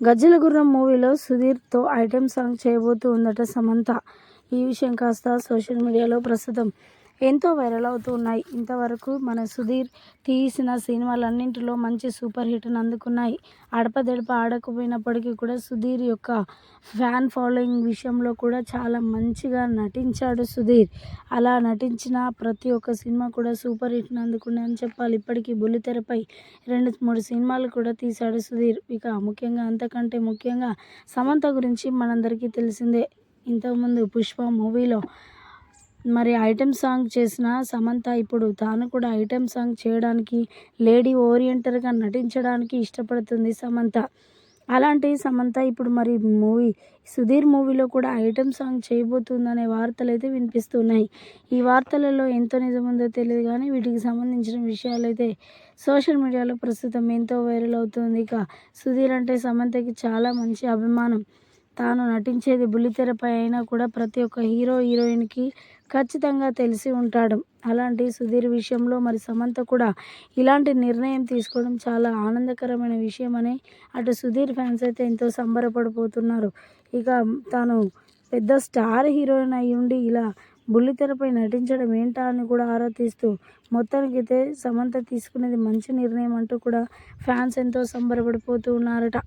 గజ్జల గుర్రం మూవీలో సుధీర్తో item song చేయబోతూ ఉందట సమంత. ఈ విషయం కాస్త సోషల్ మీడియాలో ప్రస్తుతం ఎంతో వైరల్ అవుతూ ఉన్నాయి. ఇంతవరకు మన సుధీర్ తీసిన సినిమాలన్నింటిలో మంచి సూపర్ హిట్ను అందుకున్నాయి. అడపదడప ఆడకపోయినప్పటికీ కూడా సుధీర్ యొక్క ఫ్యాన్ ఫాలోయింగ్ విషయంలో కూడా చాలా మంచిగా నటించాడు సుధీర్. అలా నటించిన ప్రతి ఒక్క సినిమా కూడా సూపర్ హిట్ను అందుకున్నాయని చెప్పాలి. ఇప్పటికీ బుల్లితెరపై రెండు మూడు సినిమాలు కూడా తీశాడు సుధీర్. ఇక ముఖ్యంగా అంతకంటే ముఖ్యంగా సమంత గురించి మనందరికీ తెలిసిందే. ఇంతకుముందు పుష్ప మూవీలో మరి ఐటెం సాంగ్ చేసిన సమంత ఇప్పుడు తాను కూడా ఐటెం సాంగ్ చేయడానికి లేడీ ఓరియంటర్గా నటించడానికి ఇష్టపడుతుంది సమంత. అలాంటి సమంత ఇప్పుడు మరి మూవీ సుధీర్ మూవీలో కూడా ఐటెం సాంగ్ చేయబోతుందనే వార్తలు అయితే వినిపిస్తున్నాయి. ఈ వార్తలలో ఎంతో నిజముందో తెలియదు కానీ వీటికి సంబంధించిన విషయాలైతే సోషల్ మీడియాలో ప్రస్తుతం ఎంతో వైరల్ అవుతుంది. ఇక సుధీర్ అంటే సమంతకి చాలా మంచి అభిమానం. తాను నటించేది బుల్లితెరపై అయినా కూడా ప్రతి ఒక్క హీరో హీరోయిన్కి ఖచ్చితంగా తెలిసి ఉంటాడు. అలాంటి సుధీర్ విషయంలో మరి సమంత కూడా ఇలాంటి నిర్ణయం తీసుకోవడం చాలా ఆనందకరమైన విషయం అని అటు సుధీర్ ఫ్యాన్స్ అయితే ఎంతో సంబరపడిపోతున్నారు. ఇక తాను పెద్ద స్టార్ హీరోయిన్ అయి ఉండి ఇలా బుల్లితెరపై నటించడం ఏంటా అని కూడా ఆరా తీస్తూ మొత్తానికైతే సమంత తీసుకునేది మంచి నిర్ణయం అంటూ కూడా ఫ్యాన్స్ ఎంతో సంబరపడిపోతూ ఉన్నారట.